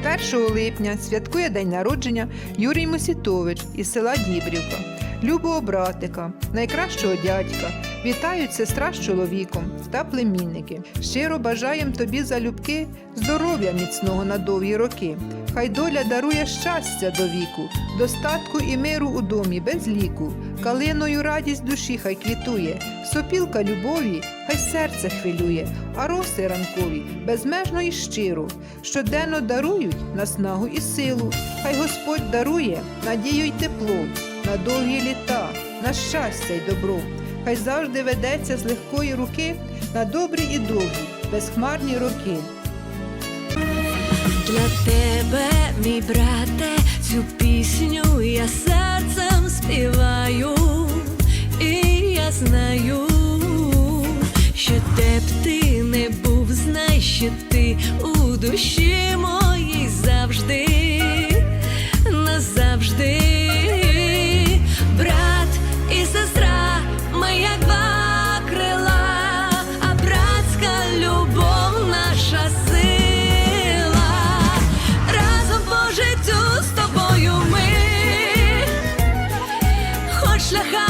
1 липня святкує день народження Юрій Мосітович із села Дібрівка, любого братика, найкращого дядька. Вітають сестра з чоловіком та племінники. Щиро бажаєм тобі залюбки здоров'я міцного на довгі роки. Хай доля дарує щастя до віку, достатку і миру у домі без ліку. Калиною радість душі хай квітує, сопілка любові, хай серце хвилює, а роси ранкові безмежно і щиро, щоденно дарують наснагу і силу. Хай Господь дарує надію й тепло, на довгі літа, на щастя й добро. Хай завжди ведеться з легкої руки на добрі і довгі, безхмарні роки. Для тебе, мій брате, цю пісню я серцем співаю, і я знаю, що де б ти не був, знай, що ти у душі моїй шляхах.